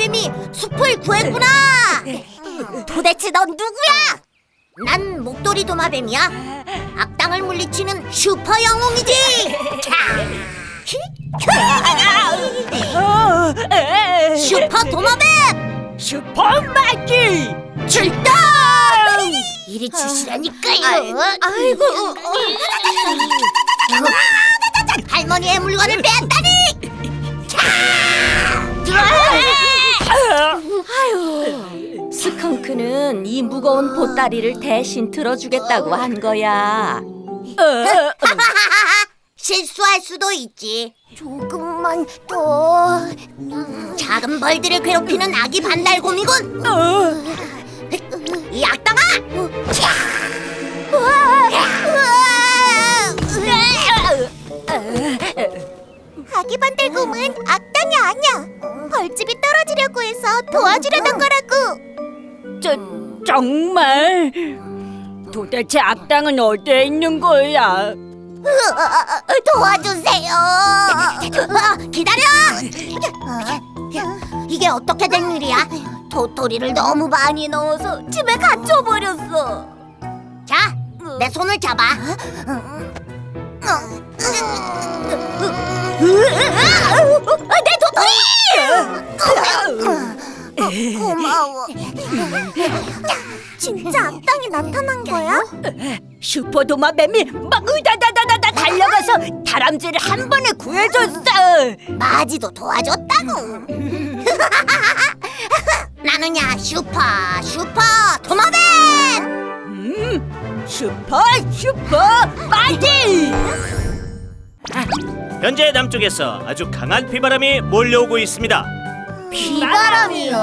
도마뱀이 숲을 구했구나. 도대체 넌 누구야? 난 목도리 도마뱀이야. 악당을 물리치는 슈퍼 영웅이지. 슈퍼 도마뱀 슈퍼 마기 출동! 이리 주시라니까요. 아이고. 할머니의 물건을 빼앗다니! 이 무거운 보따리를 대신 들어주겠다고 한 거야. 실수할 수도 있지. 조금만 더. 작은 벌들을 괴롭히는 아기 반달곰이군. 도대체 악당은 어디에 있는 거야? 도와주세요. 아, 기다려. 이게 어떻게 된 일이야? 도토리를 너무 많이 넣어서 집에 갇혀 버렸어. 자, 내 손을 잡아. 내 도토리! 고마워. 진짜 악당이 나타난 거야? 슈퍼 도마 뱀이 막 으다다다다다 달려가서 다람쥐를 한 번에 구해줬어. 마지도 도와줬다고. 나는야 슈퍼 슈퍼 도마뱀. 음, 슈퍼 슈퍼 마기. 현재 남쪽에서 아주 강한 비바람이 몰려오고 있습니다. 비바람이요?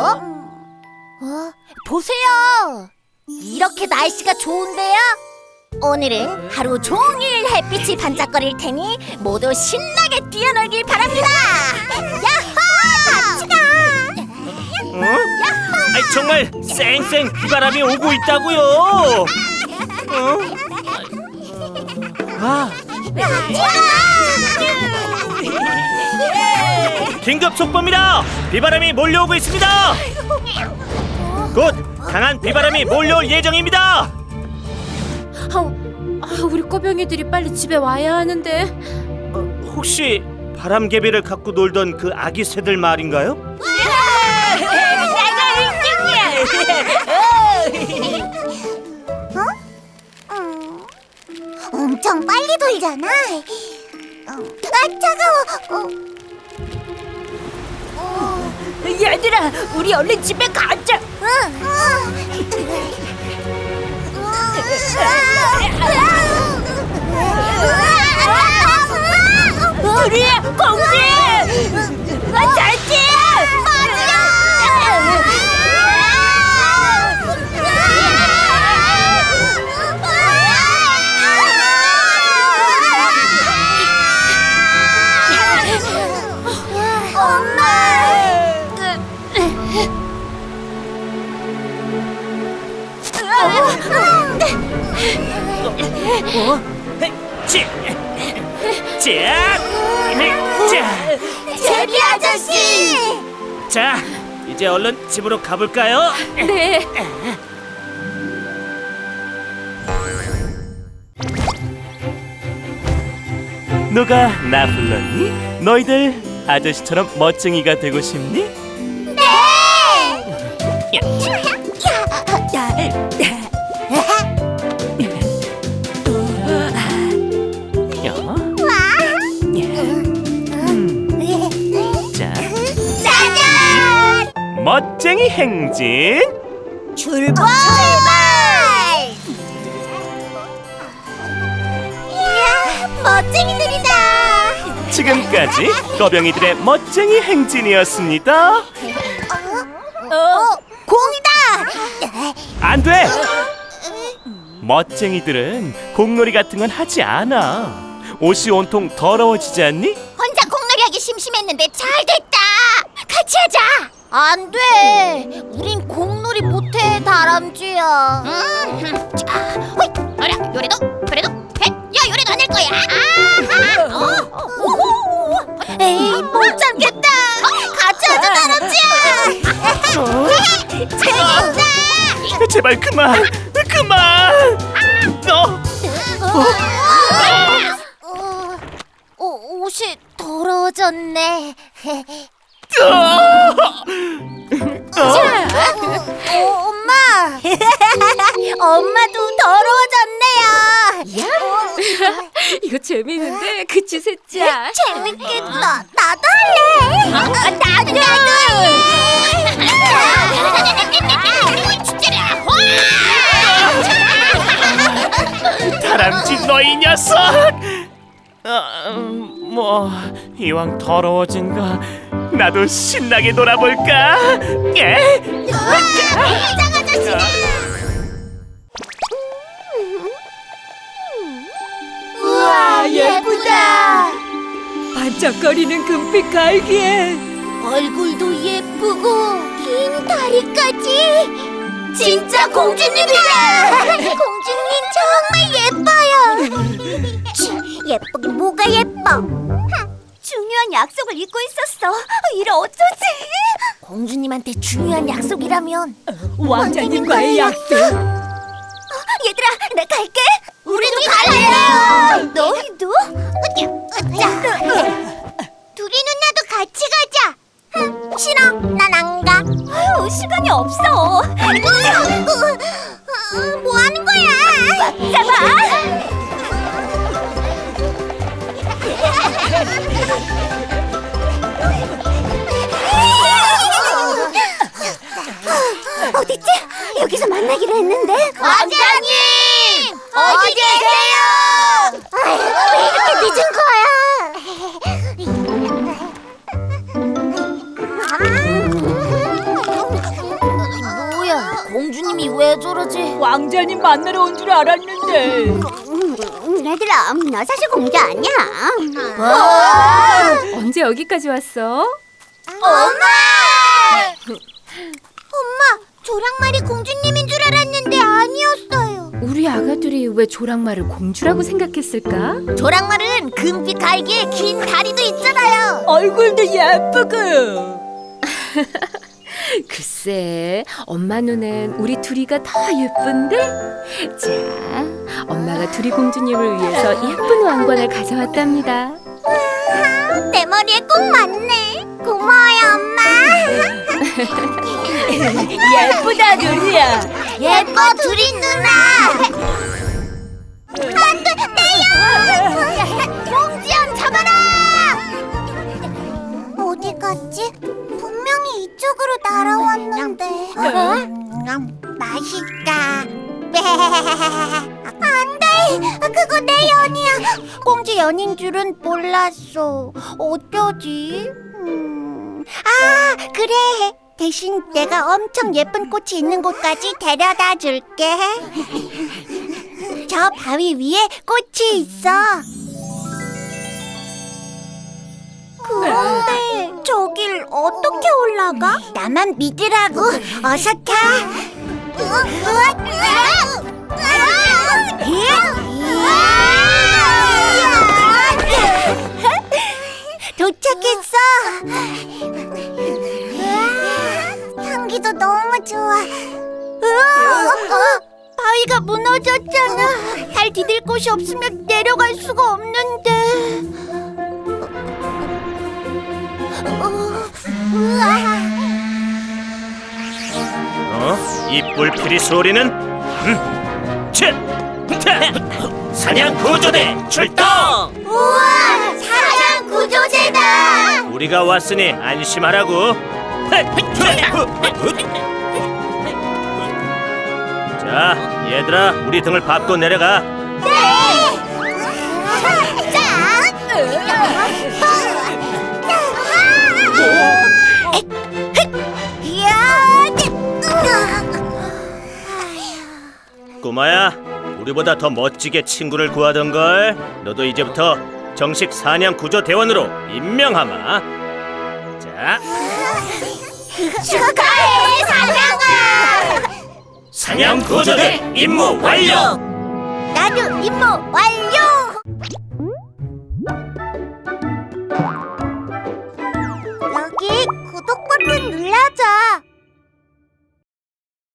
어? 보세요. 이렇게 날씨가 좋은데요? 오늘은 하루 종일 햇빛이 반짝거릴 테니 모두 신나게 뛰어놀길 바랍니다. 야호! 같이 가. 어? 아이, 정말 쌩쌩 비바람이 오고 있다고요. 어? 아, 긴급 속보입니다. 비바람이 몰려오고 있습니다. 곧 강한 비바람이 몰려올 예정입니다. 아, 아, 우리 꼬병이들이 빨리 집에 와야 하는데. 어, 혹시 바람개비를 갖고 놀던 그 아기 새들 말인가요? 엄청 빨리 돌잖아. 아 차가워. 얘들아, 우리 얼른 집에 가자. 우리 공주. 아, 잘지. 어? 찌, 찌, 자, 제비 아저씨. 자, 이제 얼른 집으로 가볼까요? 네. 누가 나 불렀니? 너희들 아저씨처럼 멋쟁이가 되고 싶니? 멋쟁이 행진. 출발! 이야, 멋쟁이들이다. 지금까지 거병이들의 멋쟁이 행진이었습니다. 어, 공이다. 안 돼! 멋쟁이들은 공놀이 같은 건 하지 않아. 옷이 온통 더러워지지 않니? 혼자 공놀이 하기 심심했는데 잘 됐다. 같이 하자. 안 돼. 우린 공놀이 못해, 다람쥐야. 음, 자, 호이, 어라, 요래도, 그래도, 헷, 야, 요리도 안 될 거야. 아하, 어, 오호, 에이, 못 참겠다. 어? 같이 하자, 다람쥐야. 어? 재밌다. 어? 제발 그만 그만 너 어, 옷이 더러워졌네. 어, 엄마. 엄마도 더러워졌네요. 이거 재밌는데 그치 셋째야? 재밌겠다. 나도 할래. 나도. 다람쥐 너이 녀석. 어, 음, 뭐 이왕 더러워진 거 나도 신나게 놀아볼까? 예? 이장 아저씨다. 우와 예쁘다. 반짝거리는 금빛 갈기에 얼굴도 예쁘고 긴 다리까지 진짜 공주님이다 공주님 정말 예뻐요 치, 예쁘긴 뭐가 예뻐 중요한 약속을 잊고 있었어. 이를 어쩌지? 공주님한테 중요한 약속이라면 왕자님과의 약속. 얘들아 나 갈게. 우리도 갈래요. 너희도? 으쌰 둘이 누나도 같이 가자. 응, 싫어. 난 안 가. 아유 시간이 없어 어딨지? 여기서 만나기로 했는데 왕자님! 어디 계세요? 왜 이렇게 늦은 거야? 뭐야 공주님이 왜 저러지? 왕자님 만나러 온 줄 알았는데 얘들아 나 사실 공주 아니야 언제 여기까지 왔어? 엄마! 조랑말이 공주님인 줄 알았는데 아니었어요 우리 아가들이 왜 조랑말을 공주라고 생각했을까? 조랑말은 금빛 갈기에 긴 다리도 있잖아요 얼굴도 예쁘고 글쎄, 엄마 눈엔 우리 둘이가 더 예쁜데? 자, 엄마가 둘이 공주님을 위해서 예쁜 왕관을 가져왔답니다. 내 머리에 꼭 맞네 고마워요 엄마 예쁘다 누리야. 예뻐 둘이 누나. 안돼 내요 공지연 잡아라. 어디 갔지? 분명히 이쪽으로 날아왔는데. 맛있다. 안돼. 그거 내 연이야. 공주 연인 줄은 몰랐어. 어쩌지? 음, 아 그래 대신 내가 엄청 예쁜 꽃이 있는 곳까지 데려다 줄게 저 바위 위에 꽃이 있어 그런데 저길 어떻게 올라가? 나만 믿으라고 어서 타 도착했어. 향기도 너무 좋아. 바위가 무너졌잖아. 발 디딜 곳이 없으면 내려갈 수가 없는데. 어, 우와. 어? 이 뿔피리 소리는? 음. 치! 타! 사냥 구조대 출동! 우와, 사냥 구조대다. 우리가 왔으니 안심하라고. 자, 얘들아, 우리 등을 밟고 내려가. 꼬마야, 우리보다 더 멋지게 친구를 구하던 걸. 너도 이제부터 정식 사냥 구조 대원으로 임명하마. 자, 축하해 사냥아! 사냥 구조대 임무 완료! 나도 임무 완료! 여기 구독 버튼 눌러